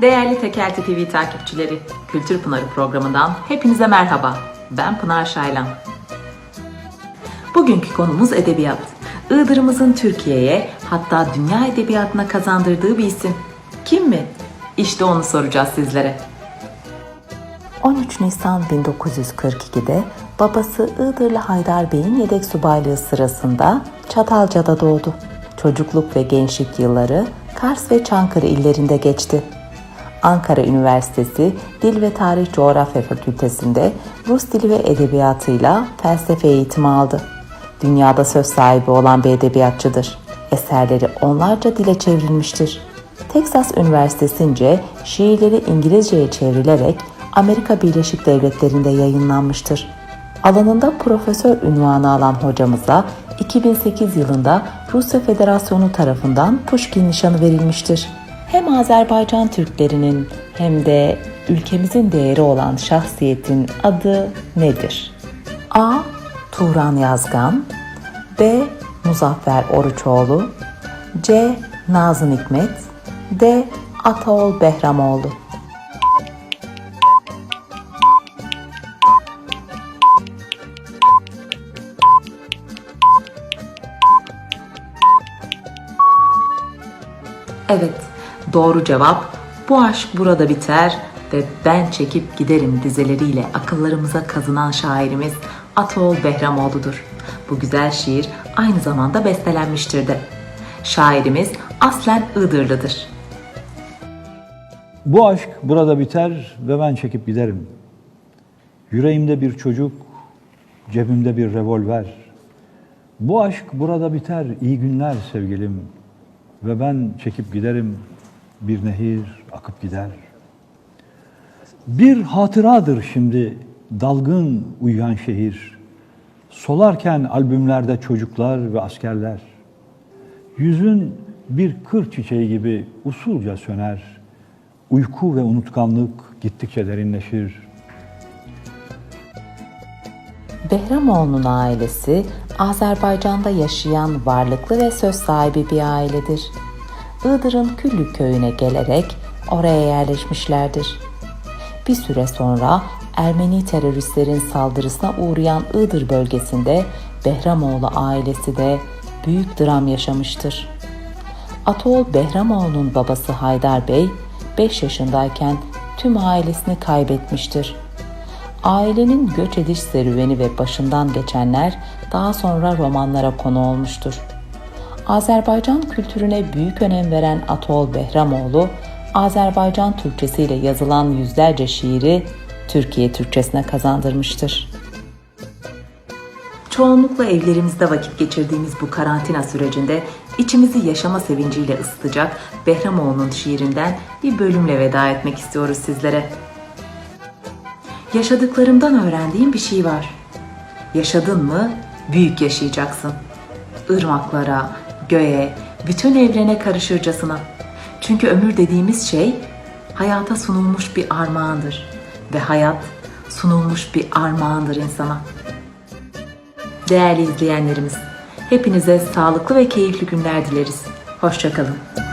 Değerli Tekelti TV takipçileri, Kültür Pınarı programından hepinize merhaba. Ben Pınar Şaylan. Bugünkü konumuz edebiyat. Iğdır'ımızın Türkiye'ye hatta dünya edebiyatına kazandırdığı bir isim. Kim mi? İşte onu soracağız sizlere. 13 Nisan 1942'de babası Iğdırlı Haydar Bey'in yedek subaylığı sırasında Çatalca'da doğdu. Çocukluk ve gençlik yılları Kars ve Çankırı illerinde geçti. Ankara Üniversitesi Dil ve Tarih Coğrafya Fakültesinde Rus dili ve edebiyatıyla felsefe eğitimi aldı. Dünyada söz sahibi olan bir edebiyatçıdır. Eserleri onlarca dile çevrilmiştir. Texas Üniversitesi'nce şiirleri İngilizceye çevrilerek Amerika Birleşik Devletleri'nde yayınlanmıştır. Alanında profesör ünvanı alan hocamıza 2008 yılında Rusya Federasyonu tarafından Pushkin nişanı verilmiştir. Hem Azerbaycan Türklerinin hem de ülkemizin değeri olan şahsiyetin adı nedir? A. Turan Yazgan B. Muzaffer Oruçoğlu C. Nazım Hikmet D. Ataol Behramoğlu Evet, doğru cevap bu aşk burada biter ve ben çekip giderim dizeleriyle akıllarımıza kazınan şairimiz Ataol Behramoğlu'dur. Bu güzel şiir aynı zamanda bestelenmiştir de. Şairimiz aslen Iğdırlıdır. Bu aşk burada biter ve ben çekip giderim. Yüreğimde bir çocuk, cebimde bir revolver. Bu aşk burada biter, iyi günler sevgilim. Ve ben çekip giderim, bir nehir akıp gider. Bir hatıradır şimdi dalgın uyuyan şehir. Solarken albümlerde çocuklar ve askerler. Yüzün bir kır çiçeği gibi usulca söner. Uyku ve unutkanlık gittikçe derinleşir. Behramoğlu'nun ailesi Azerbaycan'da yaşayan varlıklı ve söz sahibi bir ailedir. Iğdır'ın Küllük köyüne gelerek oraya yerleşmişlerdir. Bir süre sonra Ermeni teröristlerin saldırısına uğrayan Iğdır bölgesinde Behramoğlu ailesi de büyük dram yaşamıştır. Atol Behramoğlu'nun babası Haydar Bey 5 yaşındayken tüm ailesini kaybetmiştir. Ailenin göç ediş serüveni ve başından geçenler daha sonra romanlara konu olmuştur. Azerbaycan kültürüne büyük önem veren Atol Behramoğlu, Azerbaycan Türkçesiyle yazılan yüzlerce şiiri Türkiye Türkçesine kazandırmıştır. Çoğunlukla evlerimizde vakit geçirdiğimiz bu karantina sürecinde içimizi yaşama sevinciyle ısıtacak Behramoğlu'nun şiirinden bir bölümle veda etmek istiyoruz sizlere. Yaşadıklarımdan öğrendiğim bir şey var. Yaşadın mı büyük yaşayacaksın. Irmaklara, göğe, bütün evrene karışırcasına. Çünkü ömür dediğimiz şey hayata sunulmuş bir armağandır ve hayat sunulmuş bir armağandır insana. Değerli izleyenlerimiz, hepinize sağlıklı ve keyifli günler dileriz. Hoşçakalın.